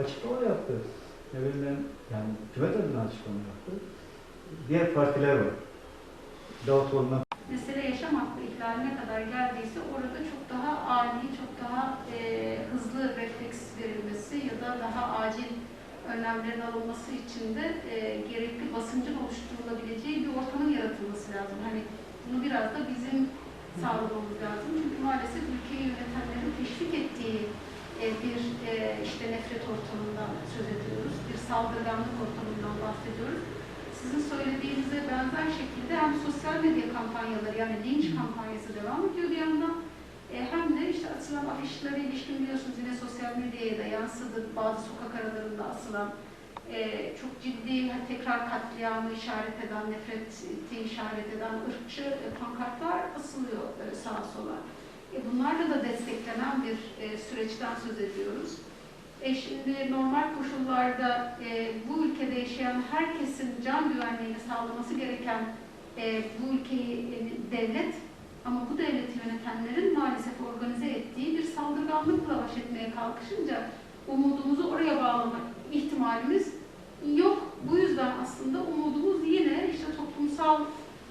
açıklama yaptı. Bileyim ben, yani hükümet adına açıklama yaptı. Diğer partiler var. Davutoğlu'ndan mesele yaşam hakkı ihlaline kadar geldiyse orada çok daha ani, çok daha e, hızlı refleks verilmesi ya da daha acil önlemlerin alınması için de e, gerekli basıncın oluşturulabileceği bir ortamın yaratılması lazım. Hani bunu biraz da bizim sağlamamız lazım. Çünkü maalesef ülkeyi yönetenlerin teşvik ettiği bir e, işte nefret ortamından söz ediyoruz. Bir saldırganlık ortamından bahsediyoruz sizin söylediğinize benzer şekilde hem sosyal medya kampanyaları yani linç kampanyası devam ediyor bir yandan e, hem de işte atılan afişlere ilişkin biliyorsunuz yine sosyal medyaya da yansıdı bazı sokak aralarında asılan e, çok ciddi tekrar katliamı işaret eden, nefreti işaret eden ırkçı e, pankartlar asılıyor e, sağa sola. E, bunlarla da desteklenen bir e, süreçten söz ediyoruz. E şimdi normal koşullarda e, bu ülkede yaşayan herkesin can güvenliğini sağlaması gereken e, bu ülkeyi e, devlet ama bu devleti yönetenlerin maalesef organize ettiği bir saldırganlıkla baş etmeye kalkışınca umudumuzu oraya bağlama ihtimalimiz yok. Bu yüzden aslında umudumuz yine işte toplumsal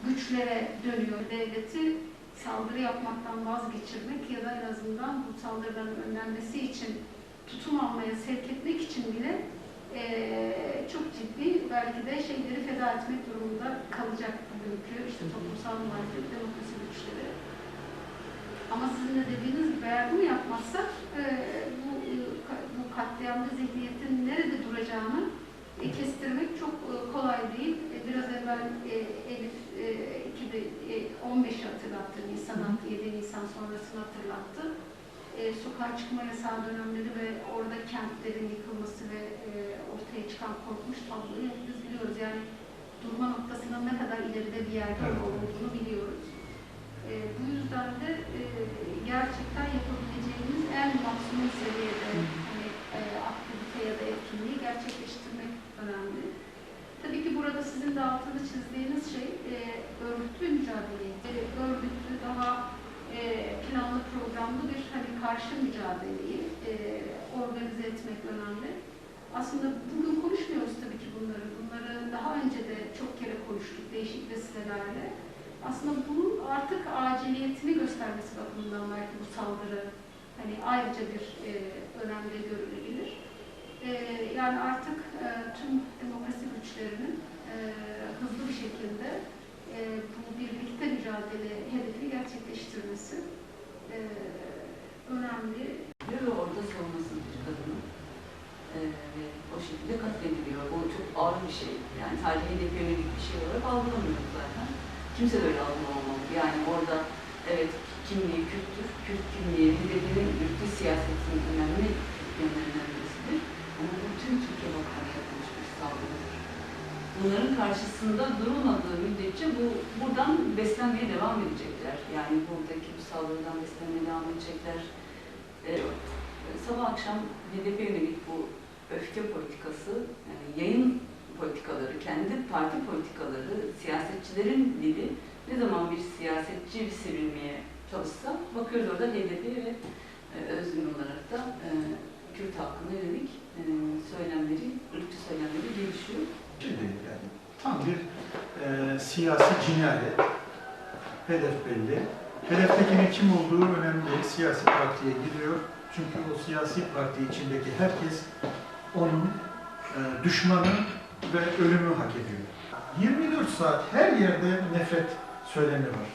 güçlere dönüyor. Devleti saldırı yapmaktan vazgeçirmek ya da en azından bu saldırıların önlenmesi için tutum almaya sevk etmek için bile eee, çok ciddi belki de şeyleri feda etmek durumunda kalacak bugünkü işte toplumsal muhalefet, demokrasi güçleri. Ama sizin de dediğiniz gibi eğer bunu yapmazsak eee, bu, bu katliamda zihniyetin nerede duracağını e, kestirmek çok e, kolay değil. E, Biraz evvel e, Elif e, 2015'i hatırlattı, Nisan attı, 7 Nisan sonrasını hatırlattı e, sokağa çıkma yasağı dönemleri ve orada kentlerin yıkılması ve e, ortaya çıkan korkunç tabloyu hepimiz biliyoruz. Yani durma noktasının ne kadar ileride bir yerde olduğunu biliyoruz. E, bu yüzden de e, gerçekten yapabileceğimiz en maksimum seviyede hani, e, aktivite ya da etkinliği gerçekleştirmek önemli. Tabii ki burada sizin de altını çizdiğiniz şey e, örgütlü mücadele. E, örgütlü daha e, programlı bir hani karşı mücadeleyi e, organize etmek önemli. Aslında bugün konuşmuyoruz tabii ki bunları. Bunları daha önce de çok kere konuştuk değişik vesilelerle. Aslında bunun artık aciliyetini göstermesi bakımından belki bu saldırı hani ayrıca bir e, önemli görülebilir. E, yani artık e, tüm demokrasi güçlerinin e, hızlı bir şekilde e, bu birlikte mücadele hedefi gerçekleştirmesi e, önemli. ve orada savunmasız bir kadının e, ve o şekilde katlediliyor. Bu çok ağır bir şey. Yani sadece hedef yönelik bir şey olarak algılamıyoruz zaten. Kimse de öyle algılamamalı. Yani orada evet kimliği Kürttür, Kürt kimliği hedefinin ülke siyasetinin önemli yönlerinden birisidir. Ama bu tüm Türkiye halkına yapılmış bir saldırıdır. Bunların karşısında durulmadığı müddetçe bu buradan beslenmeye devam edecekler. Yani buradaki bu saldırıdan beslenmeye devam edecekler. Ee, sabah akşam HDP yönelik bu öfke politikası, yani yayın politikaları, kendi parti politikaları, siyasetçilerin dili ne zaman bir siyasetçi sivrilmeye çalışsa bakıyoruz orada HDP ve e, özgün olarak da e, Kürt halkına yönelik e, söylemleri, ırkçı söylemleri gelişiyor. şey değil yani. Tam bir e, siyasi cinayet. Hedef belli. Hedeftekinin kim olduğu önemli değil. Siyasi partiye gidiyor. Çünkü o siyasi parti içindeki herkes onun e, düşmanı ve ölümü hak ediyor. 24 saat her yerde nefret söylemi var.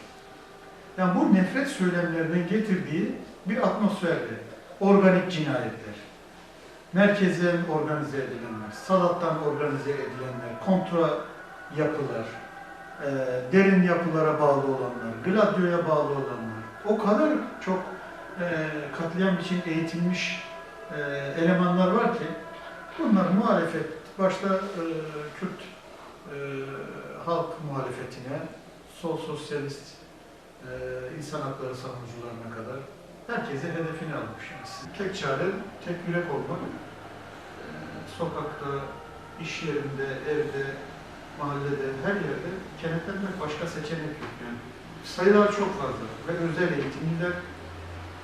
Yani bu nefret söylemlerinin getirdiği bir atmosferdi. Organik cinayetler. Merkezden organize edilenler, salattan organize edilenler, kontra yapılar, e, derin yapılara bağlı olanlar, gladyoya bağlı olanlar, o kadar çok e, katliam için eğitilmiş e, elemanlar var ki, bunlar muhalefet, başta e, Kürt e, halk muhalefetine, sol sosyalist e, insan hakları savunucularına kadar herkese hedefini almış. Tek çare, tek yürek olmak, e, sokakta, iş yerinde, evde, mahallede, her yerde kenetlenmek başka seçenek yok. Yani sayılar çok fazla ve özel eğitimliler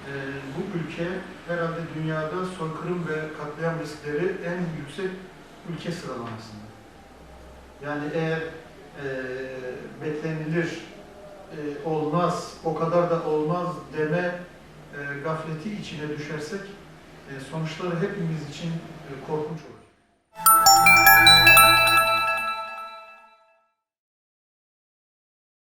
Ee, bu ülke herhalde dünyada soykırım ve katliam riskleri en yüksek ülke sıralamasında. Yani eğer e, beklenilir, e, olmaz, o kadar da olmaz deme e, gafleti içine düşersek e, sonuçları hepimiz için e, korkunç olur.